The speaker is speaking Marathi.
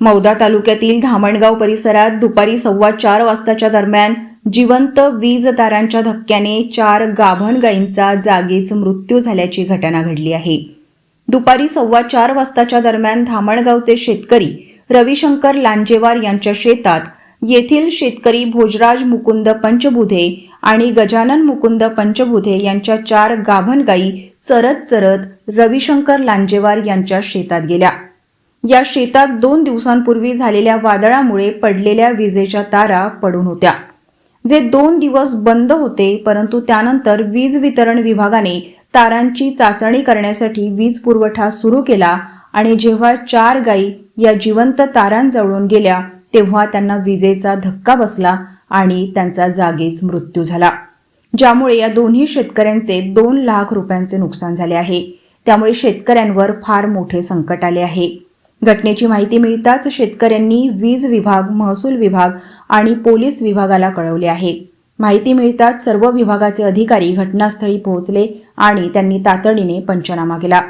मौदा तालुक्यातील धामणगाव परिसरात दुपारी सव्वा चार वाजताच्या दरम्यान जिवंत वीज तारांच्या धक्क्याने चार गाभण गायींचा जागीच मृत्यू झाल्याची घटना घडली आहे. दुपारी सव्वा चार वाजताच्या दरम्यान धामणगावचे शेतकरी रविशंकर लांजेवार यांच्या शेतात येथील शेतकरी भोजराज मुकुंद पंचबुधे आणि गजानन मुकुंद पंचबुधे यांच्या चार गाभण गायी चरत चरत रविशंकर लांजेवार यांच्या शेतात गेल्या. या शेतात दोन दिवसांपूर्वी झालेल्या वादळामुळे पडलेल्या विजेच्या तारा पडून होत्या जे दोन दिवस बंद होते परंतु त्यानंतर वीज वितरण विभागाने तारांची चाचणी करण्यासाठी वीज पुरवठा सुरू केला आणि जेव्हा चार गायी या जिवंत तारांजवळून गेल्या तेव्हा त्यांना विजेचा धक्का बसला आणि त्यांचा जागीच मृत्यू झाला ज्यामुळे या दोन्ही शेतकऱ्यांचे दोन लाख रुपयांचे नुकसान झाले आहे. त्यामुळे शेतकऱ्यांवर फार मोठे संकट आले आहे. घटनेची माहिती मिळताच शेतकऱ्यांनी वीज विभाग महसूल विभाग आणि पोलीस विभागाला कळवले आहे. माहिती मिळताच सर्व विभागाचे अधिकारी घटनास्थळी पोहोचले आणि त्यांनी तातडीने पंचनामा केला.